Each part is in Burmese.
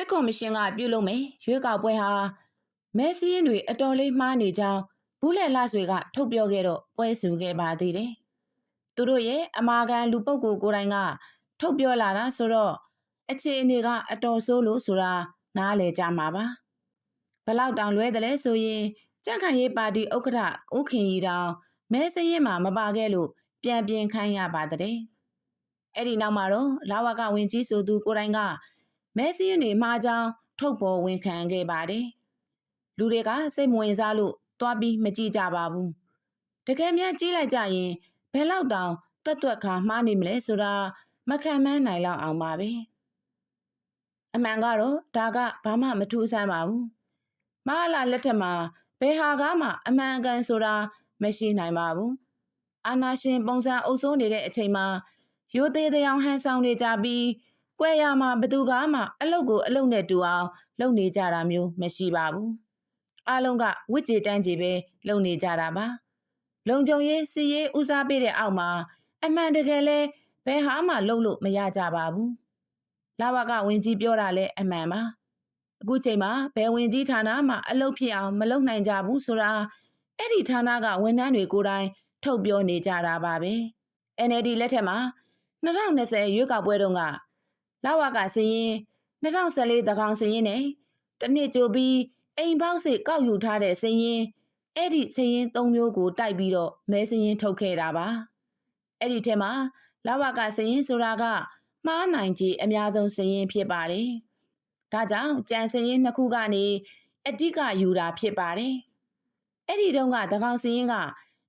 စစ်ကော်မရှင်ကပြုလုပ်မယ်ရွေးကောက်ပွဲဟာမဲစည်းရင်တွေအတော်လေးမှားနေကြောင်းဘူးလက်လဆွေကထုတ်ပြောခဲ့တော့ပွဲစုခဲ့ပါသေးတယ်။သူတို့ရဲ့အမာခံလူပုဂ္ဂိုလ်ကိုယ်တိုင်က ထုတ်ပြောလာတာဆိုတော့အခြေအနေကအတော်ဆိုးလို့ဆိုတာနားလည်ကြမှာပါ။ဘလောက်တောင်လွဲတယ်လဲဆိုရင်ကြန့်ခိုင်ရေးပါတီဥက္ကဋ္ဌဦးခင်ရီတောင်မဲစည်းရင်မှာမပါခဲ့လို့ပြန်ပြင်ခိုင်းရပါတဲ့။အဲ့ဒီနောက်မှာတော့လာဝကဝင်ကြီးဆိုသူကိုယ်တိုင်က မဲစည်းရင်တွေမှားကြောင်းထုတ်ပေါ်ဝန်ခံခဲ့ပါတယ်။လူတွေကစိတ်မဝင်စားလို့သွားပြီးမကြည့်ကြပါဘူး။တကယ်များကြည့်လိုက်ကြရင်ဘယ်လောက်တောင်တွတ်တွတ်ခါမှားနေမလဲဆိုတာမခံမန်းနိုင်လောက်အောင်ပါပဲ။အမှန်ကတော့ဒါကဘာမှမထူးဆန်းပါဘူး။မဟာလာလက်ထက်မှာဘယ်ဟာကမှအမှန်အကန်ဆိုတာမရှိနိုင်ပါဘူး။အာနာရှင်ပုံစံအုပ်စိုးနေတဲ့အချိန်မှာရိုးသေးသေးအောင်ဟန်ဆောင်နေကြပြီး ကွဲရမှာဘသူကမှအလုတ်ကိုအလုတ်နဲ့တူအောင်လုပ်နေကြတာမျိုးမရှိပါဘူး။အားလုံးကဝစ်ကြေတန်းကြေပဲလုပ်နေကြတာပါ။လုံကြုံရေးစီရေးဦးစားပေးတဲ့အောက်မှာအမှန်တကယ်လဲဘယ်ဟာမှလုပ်လို့မရကြပါဘူး။လာဝကဝင်ကြီးပြောတာလဲအမှန်ပါ။အခုချိန်မှာဘယ်ဝင်ကြီးဌာနမှအလုပ်ဖြစ်အောင်မလုပ်နိုင်ကြဘူးဆိုတာအဲ့ဒီဌာနကဝန်ထမ်းတွေကိုယ်တိုင်ထုတ်ပြောနေကြတာပါပဲ။ NLD လက်ထက်မှာ2020ရွေးကောက်ပွဲတုန်းက လာဝကစရင်2014တကောင်စရင်နဲ့တနှစ်ကြိုပြီးအိမ်ပေါက်စစ်ကောက်ယူထားတဲ့စရင်အဲ့ဒီစရင်၃မျိုးကိုတိုက်ပြီးတော့မဲစရင်ထုတ်ခဲ့တာပါအဲ့ဒီထဲမှာလာဝကစရင်ဆိုတာကမှားနိုင်ခြေအများဆုံးစရင်ဖြစ်ပါတယ်ဒါကြောင့်ကြံစရင်နှစ်ခုကနေအတိကယူတာဖြစ်ပါတယ်အဲ့ဒီတုန်းကတကောင်စရင်က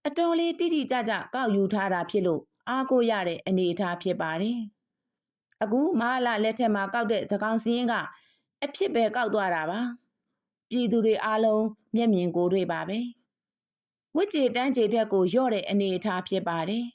အတော်လေးတိတိကျကျကောက်ယူထားတာဖြစ်လို့အားကိုရတဲ့အနေအထားဖြစ်ပါတယ်။ အခုမဟာလလက်ထက်မှာကောက်တဲ့သကောင်စင်းကအဖြစ်ပဲကောက်သွားတာပါ။ပြည်သူတွေအားလုံးမျက်မြင်ကိုယ်တွေ့ပါပဲ။ဝစ်ကြေတန်းကြေတက်ကိုရော့တဲ့အနေအထားဖြစ်ပါတယ်